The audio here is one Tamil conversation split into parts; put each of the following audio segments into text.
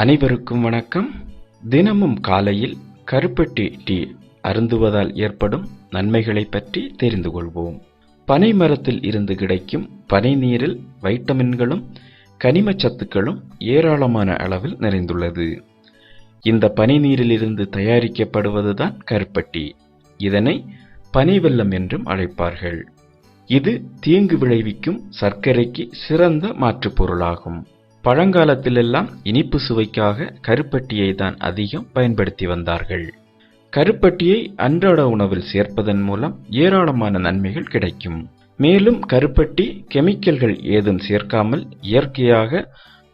அனைவருக்கும் வணக்கம். தினமும் காலையில் கருப்பட்டி டீ அருந்துவதால் ஏற்படும் நன்மைகளைப் பற்றி தெரிந்து கொள்வோம். பனை மரத்தில் இருந்து கிடைக்கும் பனை நீரில் வைட்டமின்களும் கனிமச் சத்துக்களும் ஏராளமான அளவில் நிறைந்துள்ளது. இந்த பனை நீரிலிருந்து தயாரிக்கப்படுவதுதான் கருப்பட்டி. இதனை பனை வெல்லம் என்றும் அழைப்பார்கள். இது தீங்கு விளைவிக்கும் சர்க்கரைக்கு சிறந்த மாற்றுப் பொருளாகும். பழங்காலத்திலெல்லாம் இனிப்பு சுவைக்காக கருப்பட்டியை தான் அதிகம் பயன்படுத்தி வந்தார்கள். கருப்பட்டியை அன்றாட உணவில் சேர்ப்பதன் மூலம் ஏராளமான நன்மைகள் கிடைக்கும். மேலும் கருப்பட்டி கெமிக்கல்கள் ஏதும் சேர்க்காமல் இயற்கையாக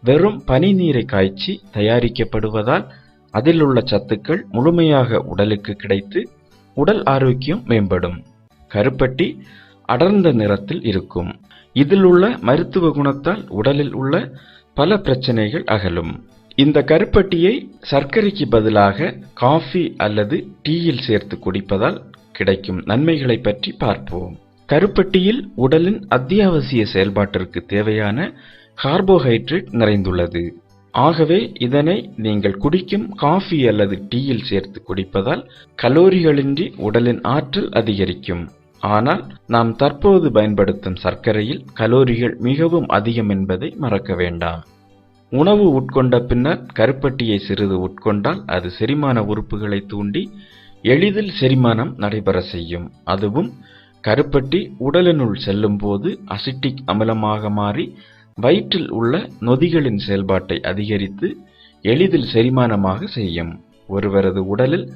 வெறும் பனி நீரை காய்ச்சி தயாரிக்கப்படுவதால் அதில் உள்ள சத்துக்கள் முழுமையாக உடலுக்கு கிடைத்து உடல் ஆரோக்கியம் மேம்படும். கருப்பட்டி அடர்ந்த நிறத்தில் இருக்கும். இதில் உள்ள மருத்துவ குணத்தால் உடலில் உள்ள பல பிரச்சனைகள் அகலும். இந்த கருப்பட்டியை சர்க்கரைக்கு பதிலாக காஃபி அல்லது டீயில் சேர்த்து குடிப்பதால் கிடைக்கும் நன்மைகளை பற்றி பார்ப்போம். கருப்பட்டியில் உடலின் அத்தியாவசிய செயல்பாட்டிற்கு தேவையான கார்போஹைட்ரேட் நிறைந்துள்ளது. ஆகவே இதனை நீங்கள் குடிக்கும் காஃபி அல்லது டீயில் சேர்த்து குடிப்பதால் கலோரிகளின்றி உடலின் ஆற்றல் அதிகரிக்கும். ஆனால் நாம் தற்போது பயன்படுத்தும் சர்க்கரையில் கலோரிகள் மிகவும் அதிகம் என்பதை மறக்க வேண்டாம். உணவு உட்கொண்ட பின்னர் கருப்பட்டியை சிறிது உட்கொண்டால் அது செரிமான உறுப்புகளை தூண்டி எளிதில் செரிமானம் நடைபெற செய்யும். அதுவும் கருப்பட்டி உடலினுள் செல்லும் போது அசிட்டிக் அமிலமாக மாறி வயிற்றில் உள்ள நொதிகளின் செயல்பாட்டை அதிகரித்து எளிதில் செரிமானமாக செய்யும். ஒருவரது உடலில்